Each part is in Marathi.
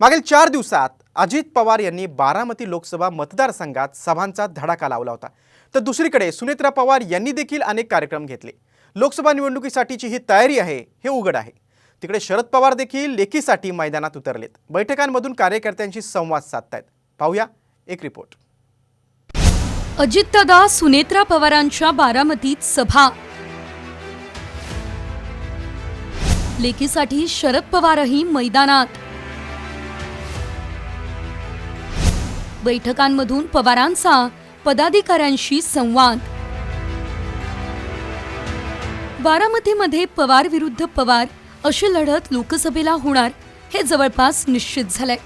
मागील चार दिवसात अजित पवार यांनी बारामती लोकसभा मतदारसंघात सभांचा धडाका लावला होता. तर दुसरीकडे सुनेत्रा पवार यांनी देखील अनेक कार्यक्रम घेतले. लोकसभा निवडणुकीसाठीची ही तयारी आहे हे उघड आहे. तिकडे शरद पवार देखील लेखीसाठी मैदानात उतरलेत. बैठकांमधून कार्यकर्त्यांशी संवाद साधतायत. पाहूया एक रिपोर्ट. अजितदादा सुनेत्रा पवारांच्या बारामतीत सभा. लेकीसाठी शरद पवारही मैदानात. बैठकांमधून पवारांचा पदाधिकाऱ्यांशी संवाद. बारामतीमध्ये पवार विरुद्ध पवार अशी लढत लोकसभेला होणार हे जवळपास निश्चित झालंय.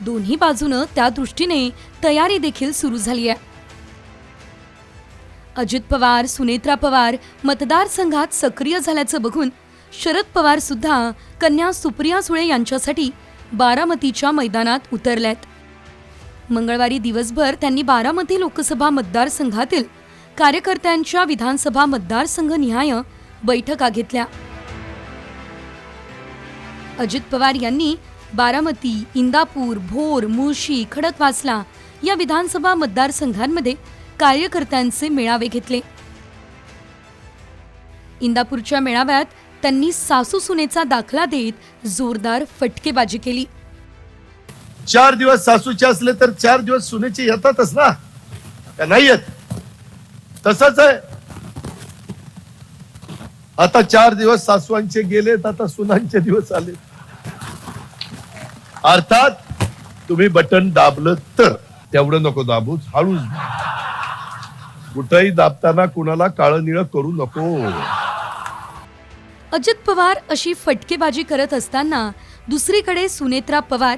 दोन्ही बाजूनं त्या दृष्टीने तयारी देखील सुरू झाली आहे. अजित पवार सुनेत्रा पवार मतदारसंघात सक्रिय झाल्याचं बघून शरद पवार सुद्धा कन्या सुप्रिया सुळे यांच्यासाठी बारामतीच्या मैदानात उतरल्यात. मंगळवारी दिवसभर त्यांनी बारामती लोकसभा मतदारसंघातील कार्यकर्त्यांच्या विधानसभा मतदारसंघ निहाय बैठका घेतल्या. अजित पवार यांनी बारामती इंदापूर भोर मुळशी खडकवासला या विधानसभा मतदारसंघांमध्ये कार्यकर्त्यांचे मेळावे घेतले. इंदापूरच्या मेळाव्यात त्यांनी सासू सुनेचा दाखला देत जोरदार फटकेबाजी केली. चार दिवस सासूचे असले तर चार दिवस सुनेचे येतातच ना? का नाही येत? तसंच आहे. आता चार दिवस सासवांचे गेलेत आता सुनांचे दिवस आले अर्थात तुम्ही बटन दाबलं तर. तेवढं नको दाबूच हळूच. कुठंही दाबताना कुणाला काळं निळं करू नको. अजित पवार अशी फटकेबाजी करत असताना दुसरीकडे सुनेत्रा पवार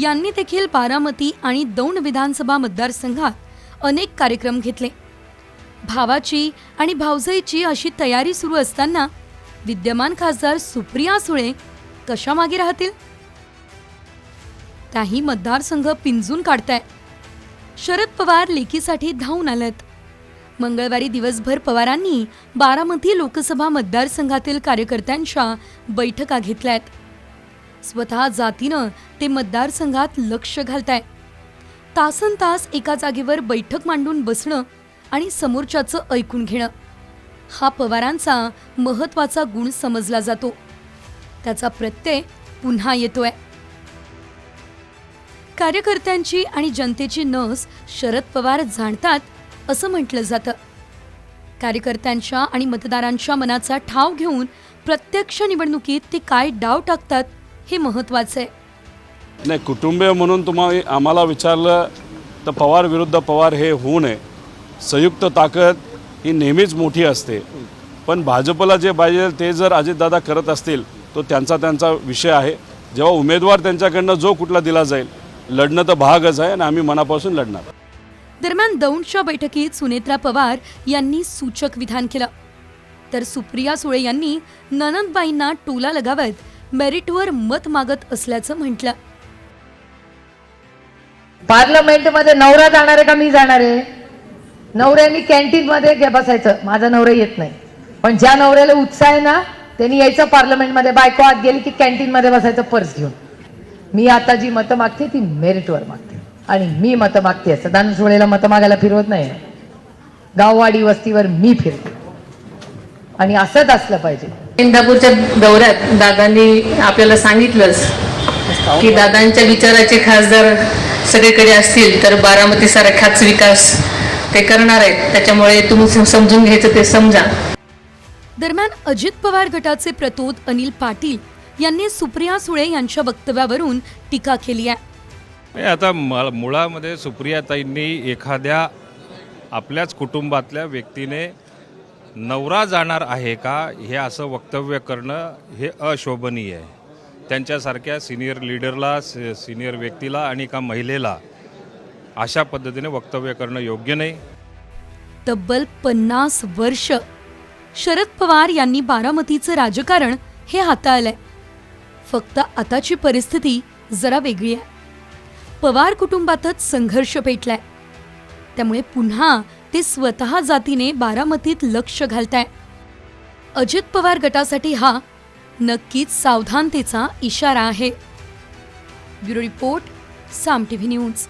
यांनी देखील बारामती आणि दौंड विधानसभा मतदारसंघात अनेक कार्यक्रम घेतले. भावाची आणि भाऊजईची अशी तयारी सुरू असताना विद्यमान खासदार सुप्रिया सुळे कशा मागे राहतील? त्याही मतदारसंघ पिंजून काढताय. शरद पवार लेकीसाठी धावून आलेत. मंगळवारी दिवसभर पवारांनी बारामती लोकसभा मतदारसंघातील कार्यकर्त्यांच्या बैठका घेतल्यात. स्वतः जातीनं ते मतदारसंघात लक्ष घालताय. तासन तास एका जागेवर बैठक मांडून बसणं आणि समोरच्याचं ऐकून घेणं. हा पवारांचा महत्त्वाचा गुण समजला जातो. त्याचा प्रत्यय पुन्हा येतोय. कार्यकर्त्यांची आणि जनतेची नस शरद पवार जाणतात असं म्हटलं जातं. कार्यकर्त्यांच्या आणि मतदारांच्या मनाचा ठाव घेऊन प्रत्यक्ष निवडणुकीत ते काय डाव टाकतात हे महत्वाचं आहे. नाही कुटुंबीय म्हणून तुम्हाला आम्हाला विचारलं तर पवार विरुद्ध पवार हे होऊ नये. संयुक्त ताकद ही नेहमीच मोठी असते. पण भाजपला जे पाहिजे ते जर अजितदादा करत असतील तो त्यांचा त्यांचा विषय आहे. जेव्हा उमेदवार त्यांच्याकडनं जो कुठला दिला जाईल लढणं तर भागच आहे आणि आम्ही मनापासून लढणार. दरम्यान दौंडच्या बैठकीत सुनेत्रा पवार यांनी सूचक विधान केलं. तर सुप्रिया सुळे यांनी ननंदबाईंना टोला लगावत मेरिटवर मत मागत असल्याचं म्हटलं. पार्लमेंटमध्ये नवरा जाणार आहे का मी जाणार आहे? नवऱ्यानी कॅन्टीन मध्ये घे बसायचं. माझा नवरा येत नाही. पण ज्या नवऱ्याला उत्साह आहे ना त्यांनी यायचं पार्लमेंटमध्ये बायको आत गेली की कॅन्टीन मध्ये बसायचं पर्स घेऊन. मी आता जी मतं मागते ती मेरिटवर मागते. आणि मी मतं मागते सदानंद सुळेला मतं मागायला फिरवत नाही. गाववाडी वस्तीवर मी फिरते. आणि असंच असलं पाहिजे. इंदापूरच्या दौऱ्यात दादांनी आपल्याला सांगितलंच की दादांच्या विचाराचे खासदार सगळीकडे असतील तर बारामती सारखाच विकास ते करणार आहेत. त्याच्यामुळे तुम्ही सम- समजून घ्यायचं ते समजा. दरम्यान अजित पवार गटाचे प्रतोद अनिल पाटील यांनी सुप्रिया सुळे यांच्या वक्तव्यावरून टीका केली आहे. आता म मुळामध्ये सुप्रियाताईंनी एखाद्या आपल्याच कुटुंबातल्या व्यक्तीने नवरा जाणार आहे का हे असं वक्तव्य करणं हे अशोभनीय आहे. त्यांच्यासारख्या सिनियर लीडरला स- सिनियर व्यक्तीला आणि एका महिलेला अशा पद्धतीने वक्तव्य करणं योग्य नाही. तब्बल पन्नास वर्ष शरद पवार यांनी बारामतीचं राजकारण हे हाताळलंय. फक्त आताची परिस्थिती जरा वेगळी आहे. पवार कुटुंबातच संघर्ष पेटलाय. त्यामुळे पुन्हा ते स्वतः जातीने बारामतीत लक्ष घालताय. अजित पवार गटासाठी हा नक्कीच सावधानतेचा इशारा आहे. Bureau report Saam T V news.